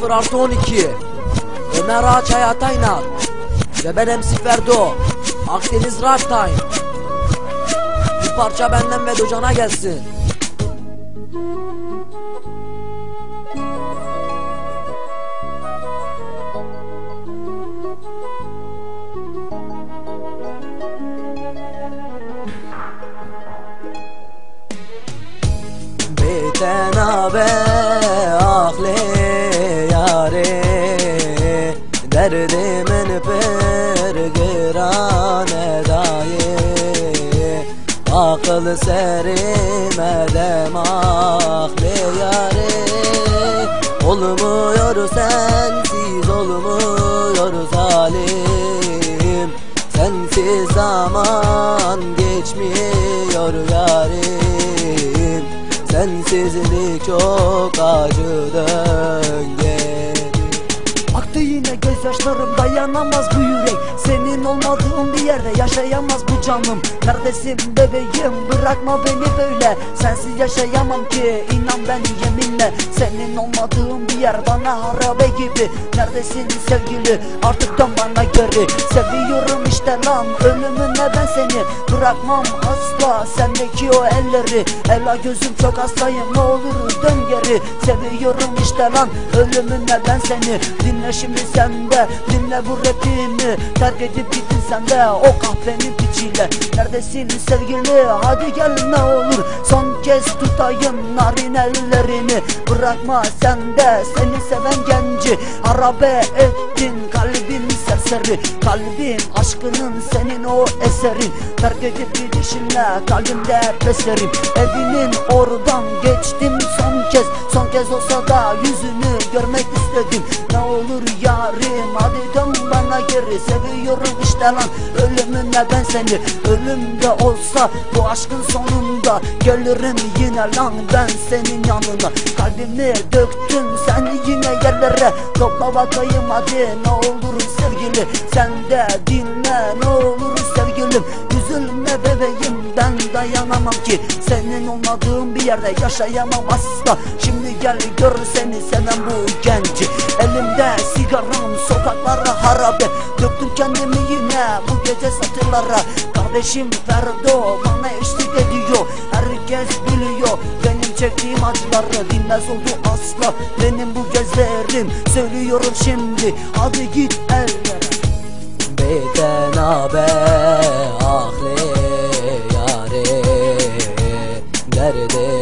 2-0 artı 12 Ömer Ağaç Hayat Aynar. Ve ben MC Ferdo. Akdeniz Rock Time. Bir parça benden ve Docan'a gelsin. Biten abe Derdimin pergirane daye Akıl serimedem ahli yare Olmuyor sensiz olmuyor zalim. Sensiz zaman geçmiyor yarim. Sensizlik çok acı Aktı yine gözyaşlarım dayanamaz bu yürek. Senin olmadığın bir yerde yaşayamaz bu canım. Neredesin bebeğim? Bırakma beni böyle. Sensiz yaşayamam ki. İnan ben yeminle. Senin olmadığın bir yer bana harabe gibi. Neredesin sevgili? Artık dön bana geri. Seviyorum işte lan. Ölümüne ben seni? Bırakmam asla. Sendeki o elleri. Ela gözüm çok hastayım. Ne olur dön geri. Seviyorum işte lan. Ölümüne ben seni? Dinle şimdi sen de dinle bu rapimi. Terk edip gittin sen de o kahvenin piçiyle Neredesin sevgili? Hadi gel ne olur. Son kez tutayım narin ellerini. Bırakma sen de seni seven genci. Harabe ettin serseri Kalbim aşkının senin o eserin Terk edip gidişinle kalbimde peserim Evinin oradan geçtim son kez. Son kez olsa da yüzünü görmek istedim. Ne olur yarim hadi dön bana geri. Seviyorum işte lan ölümüne ben seni. Ölümde olsa bu aşkın sonunda Gelirim yine lan ben senin yanına. Kalbimi döktün sen yine yerlere. Topla bakayım hadi ne olur sevgili Sen de dinle ne olur sevgilim. Üzülme bebeğim ben dayanamam ki. Senin olmadığın bir yerde yaşayamam asla. Şimdi gel gör seni seven bu genci. Elimde sigaram sokaklara harabe Döktüm kendimi yine bu gece satırlara Kardeşim Ferdo bana eşlik ediyor. Herkes biliyor benim çektiğim acıları. Dinmez oldu asla. Benim bu gözlerim Söylüyorum şimdi. Hadi git ellere. Biten abe ahli yare. Derdim